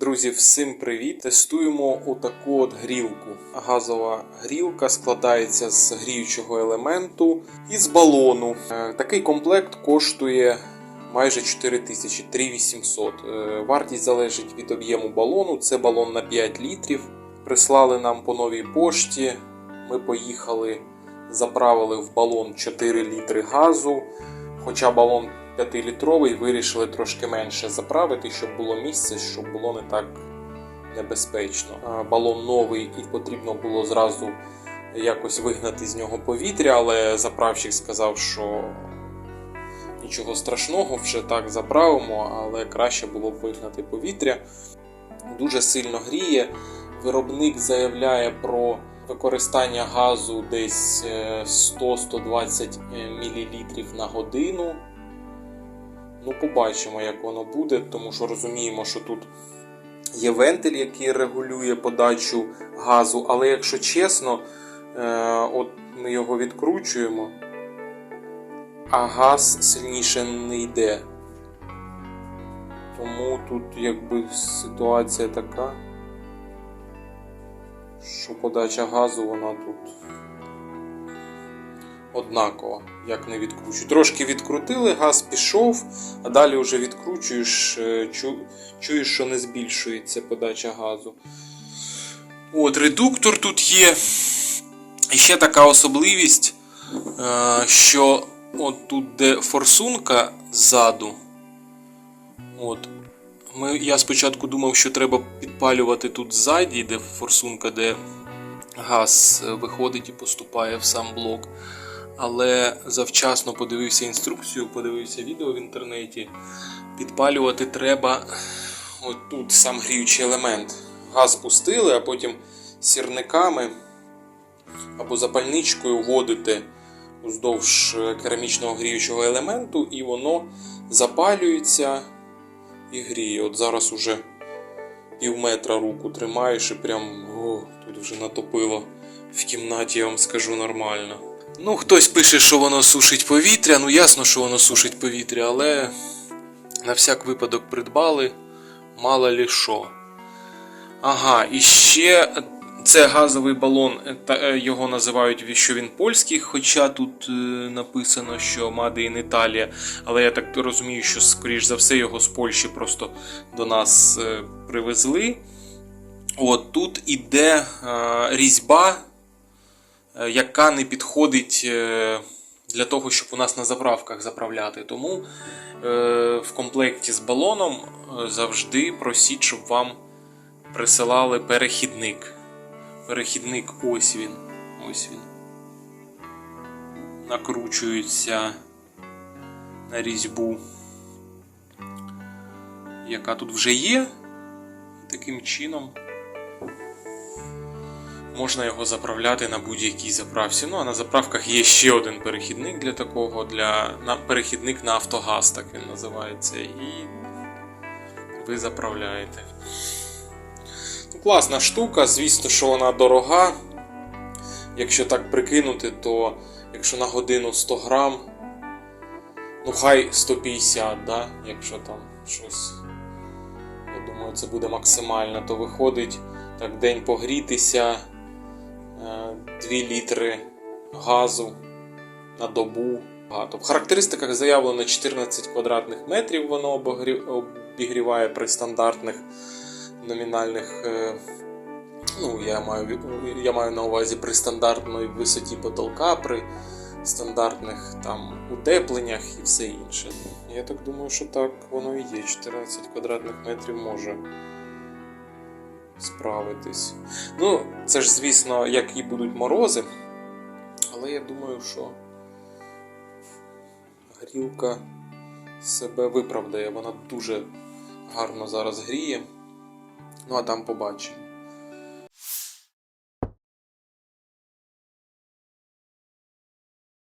Друзі, всім привіт! Тестуємо отаку от грілку. Газова грілка складається з гріючого елементу і з балону. Е, Такий комплект коштує майже 4 тисячі 3800. Е, Вартість залежить від об'єму балону. Це балон на 5 літрів. Прислали нам по новій пошті. Ми поїхали, заправили в балон 4 літри газу. Хоча балон 5-літровий, вирішили трошки менше заправити, щоб було місце, щоб було не так небезпечно. Балон новий і потрібно було зразу якось вигнати з нього повітря, але заправщик сказав, що нічого страшного, вже так заправимо, але краще було б вигнати повітря. Дуже сильно гріє. Виробник заявляє про використання газу десь е, 100-120 мл на годину. Ну, побачимо, як воно буде, тому що розуміємо, що тут є вентиль, який регулює подачу газу. Але якщо чесно, е, от ми його відкручуємо, а газ сильніше не йде. Тому тут якби ситуація така, що подача газу вона тут однакова, як не відкручую. Трошки відкрутили, газ пішов, а далі вже відкручуєш, е, чу, чуєш, що не збільшується подача газу. От, редуктор тут є. І ще така особливість, е, що от тут, де форсунка ззаду, от, ми, я спочатку думав, що треба підпалювати тут ззаді, де форсунка, де газ е, виходить і поступає в сам блок. Але завчасно подивився інструкцію, подивився відео в інтернеті. Підпалювати треба от тут сам гріючий елемент. Газ пустили, а потім сірниками або запальничкою вводите уздовж керамічного гріючого елементу, і воно запалюється і гріє. От зараз уже пів метра руку тримаєш і прям о, тут вже натопило в кімнаті, я вам скажу нормально. Ну, хтось пише, що воно сушить повітря. Ну, ясно, що воно сушить повітря, але на всяк випадок придбали, мало лі що. Ага, і ще це газовий балон, е, його називають, що він польський, хоча тут е, написано, що Made in Italia, але я так розумію, що, скоріш за все, його з Польщі просто до нас е, привезли. От тут іде різьба яка не підходить е, для того, щоб у нас на заправках заправляти. Тому е, в комплекті з балоном е, завжди просіть, щоб вам присилали перехідник. Перехідник ось він. Ось він. Накручується на різьбу, яка тут вже є. Таким чином можна його заправляти на будь-якій заправці. Ну а на заправках є ще один перехідник для такого, для на, перехідник на автогаз, так він називається. І ви заправляєте. Ну, класна штука, звісно, що вона дорога. Якщо так прикинути, то якщо на годину 100 грам, ну хай 150, да? якщо там щось. Я думаю, це буде максимально, то виходить так день погрітися. 2 літри газу на добу. Багато. В характеристиках заявлено 14 квадратних метрів воно обігріває при стандартних номінальних. е, Ну, я маю, я маю на увазі при стандартній висоті потолка, при стандартних там утепленнях і все інше. Я так думаю, що так воно і є. 14 квадратних метрів може справитись. Ну, це ж, звісно, які будуть морози. Але я думаю, що грілка себе виправдає. Вона дуже гарно зараз гріє. Ну, а там побачимо.